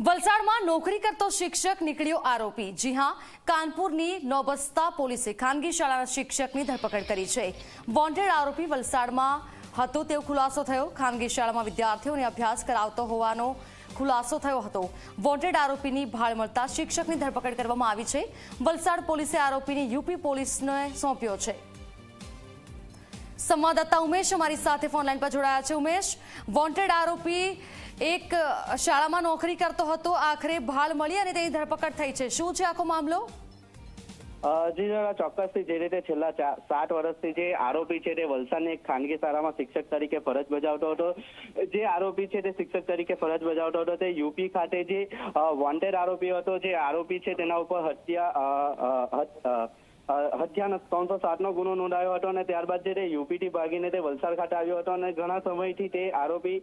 વલસાડમાં નોકરી કરતો શિક્ષક નીકળ્યો આરોપી. જી હા, કાનપુરની નોબસ્તા પોલીસે ખાનગી શાળાના શિક્ષકની ધરપકડ કરી છે. વોન્ટેડ આરોપી વલસાડમાં હતો તેવો ખુલાસો થયો. ખાનગી શાળામાં વિદ્યાર્થીઓને અભ્યાસ કરાવતો હોવાનો ખુલાસો થયો હતો. વોન્ટેડ આરોપીની ભાળ મળતા શિક્ષકની ધરપકડ કરવામાં આવી છે. વલસાડ પોલીસે આરોપીને યુપી પોલીસને સોંપ્યો છે. સંવાદદાતા ઉમેશ અમારી સાથે ફોનલાઈન પર જોડાયા છે. ઉમેશ, વોન્ટેડ આરોપી એક શાળામાં નોકરી કરતો હતો, આખરે ભાળ મળી અને તેની ધરપકડ થઈ છે. શું છે આખો મામલો? જી ચોક્કસથી જે રીતે છેલ્લા સાત વર્ષથી જે આરોપી છે તે વલસાડની એક ખાનગી શાળામાં શિક્ષક તરીકે ફરજ બજાવતો હતો. જે આરોપી છે તે શિક્ષક તરીકે ફરજ બજાવતો હતો. તે યુપી ખાતે જે વોન્ટેડ આરોપી હતો, જે આરોપી છે તેના ઉપર હત્યા હત્યાનો ત્રણસો સાતનો ગુનો નોંધાયો હતો અને ત્યારબાદ જે તે યુપીથી ભાગીને તે વલસાડ ખાતે આવ્યો હતો અને ઘણા સમયથી તે આરોપી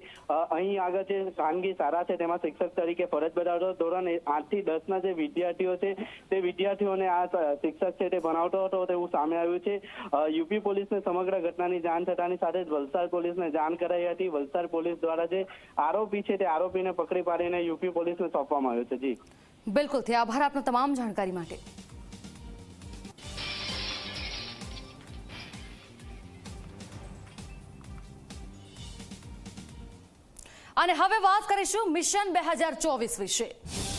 અહીં આગળ જે ખાનગી શાળા છે તેમાં શિક્ષક તરીકે ફરજ બજાવતો ધોરણ આઠથી દસ ના જે વિદ્યાર્થીઓ છે તે વિદ્યાર્થીઓને આ શિક્ષક છે તે ભણાવતો હતો તેવું સામે આવ્યું છે. યુપી પોલીસને સમગ્ર ઘટનાની જાણ થતાની સાથે જ વલસાડ પોલીસને જાણ કરાઈ હતી. વલસાડ પોલીસ દ્વારા જે આરોપી છે તે આરોપીને પકડી પાડીને યુપી પોલીસને સોંપવામાં આવ્યો છે. જી. બિલકુલ. આભાર આપનો તમામ જાણકારી માટે. અને હવે વાત કરીશું મિશન બે હજાર ચોવીસ વિશે.